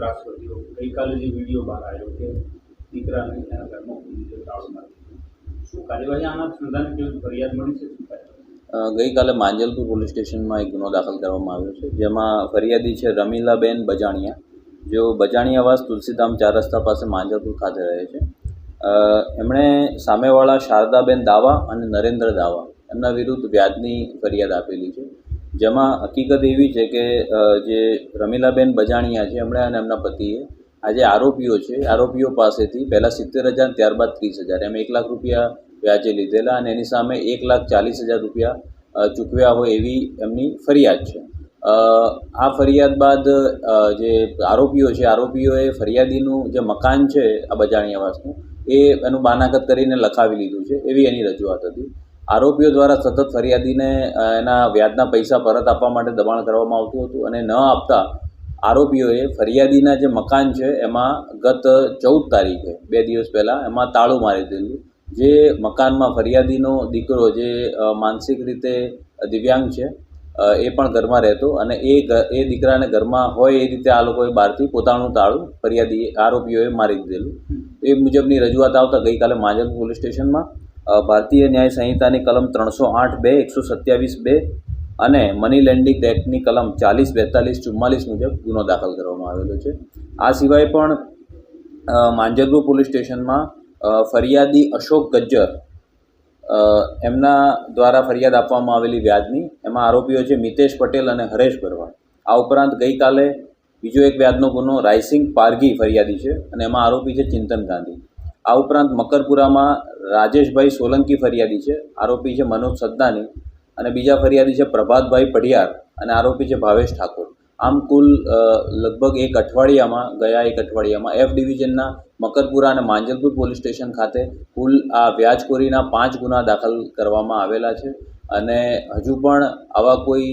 ત્રાસવાદીઓ ગઈકાલે જે વીડિયો બહાર આવ્યો કે દીકરાને એના ઘરમાં પૂરી દીધો મારી શું કાર્યવાહી આના સંધાને કેવી ફરિયાદ મળી છે? શું ગઈકાલે માંજલપુર પોલીસ સ્ટેશનમાં એક ગુનો દાખલ કરવામાં આવ્યો છે, જેમાં ફરિયાદી છે રમીલાબેન બજાણિયા. જેઓ બજાણિયાવાસ તુલસીધામ ચાર રસ્તા પાસે માંજલપુર ખાતે રહે છે. એમણે સામેવાળા શારદાબેન દાવા અને નરેન્દ્ર દાવા એમના વિરુદ્ધ વ્યાજની ફરિયાદ આપેલી છે. જેમાં હકીકત એવી છે કે જે રમીલાબેન બજાણિયા છે, એમણે અને એમના પતિએ આ જે આરોપીઓ છે, આરોપીઓ પાસેથી પહેલાં સિત્તેર હજાર, ત્યારબાદ ત્રીસ હજાર. એમ એક લાખ રૂપિયા વ્યાજે લીધેલા અને એની સામે એક લાખ ચાલીસ હજાર રૂપિયા ચૂકવ્યા હોય એવી એમની ફરિયાદ છે. આ ફરિયાદ બાદ જે આરોપીઓ છે, આરોપીઓએ ફરિયાદીનું જે મકાન છે, આ બજાણિયાવાસનું એ એનું બાનાકત કરીને લખાવી લીધું છે, એવી એની રજૂઆત હતી. આરોપીઓ દ્વારા સતત ફરિયાદીને એના વ્યાજના પૈસા પરત આપવા માટે દબાણ કરવામાં આવતું હતું અને ન આપતા આરોપીઓએ ફરિયાદીના જે મકાન છે એમાં ગત ચૌદ તારીખે બે દિવસ પહેલાં એમાં તાળું મારી દીધું. જે મકાનમાં ફરિયાદીનો દીકરો જે માનસિક રીતે દિવ્યાંગ છે એ પણ ઘરમાં રહેતો અને એ એ દીકરાને ઘરમાં હોય એ રીતે આ લોકોએ બહારથી પોતાનું તાળું ફરિયાદી આરોપીઓએ મારી દીધેલું. એ મુજબની રજૂઆત આવતા ગઈકાલે માજલ પોલીસ સ્ટેશનમાં ભારતીય ન્યાય સંહિતાની કલમ ત્રણસો આઠ બે, એકસો સત્યાવીસ બે અને મની લેન્ડિંગ એક્ટની કલમ ચાલીસ, બેતાલીસ, ચુમ્માલીસ મુજબ ગુનો દાખલ કરવામાં આવેલો છે. આ સિવાય પણ માંજરપુર પોલીસ સ્ટેશનમાં ફરિયાદી અશોક ગજ્જર એમના દ્વારા ફરિયાદ આપવામાં આવેલી વ્યાજની, એમાં આરોપીઓ છે મિતેશ પટેલ અને હરેશ ભરવાડ. આ ઉપરાંત ગઈકાલે બીજો એક વ્યાજનો ગુનો, રાયસિંગ પારગી ફરિયાદી છે અને એમાં આરોપી છે ચિંતન ગાંધી. આ ઉપરાંત મકરપુરામાં રાજેશભાઈ સોલંકી ફરિયાદી છે, આરોપી છે મનોજ સદ્દાની અને બીજા ફરિયાદી છે પ્રભાતભાઈ પઢિયાર અને આરોપી છે ભાવેશ ઠાકોર. આમ કુલ લગભગ એક અઠવાડિયામાં, ગયા એક અઠવાડિયામાં એફ ડિવિઝનના મકરપુરા અને માંજલપુર પોલીસ સ્ટેશન ખાતે કુલ આ વ્યાજખોરીના પાંચ ગુના દાખલ કરવામાં આવેલા છે અને હજુ પણ આવા કોઈ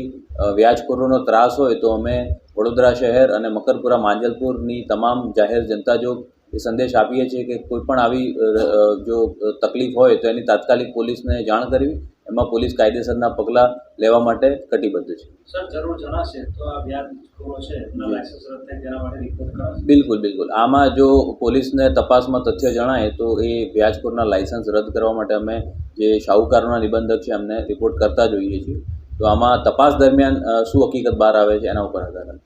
વ્યાજખોરોનો ત્રાસ હોય તો અમે વડોદરા શહેર અને મકરપુરા માંજલપુરની તમામ જાહેર જનતા જો એ સંદેશ આપીએ છીએ કે કોઈ પણ આવી જો તકલીફ હોય તો એની તાત્કાલિક પોલીસને જાણ કરવી. એમાં પોલીસ કાયદેસરના પગલાં લેવા માટે કટિબદ્ધ છે. સર જરૂર જણાશે તો આ વ્યાજ બિલકુલ બિલકુલ. આમાં જો પોલીસને તપાસમાં તથ્ય જણાય તો એ વ્યાજખોરના લાયસન્સ રદ કરવા માટે અમે જે શાહુકારોના નિબંધક છે એમને રિપોર્ટ કરતા જોઈએ છીએ. તો આમાં તપાસ દરમિયાન શું હકીકત બહાર આવે છે એના ઉપર આધાર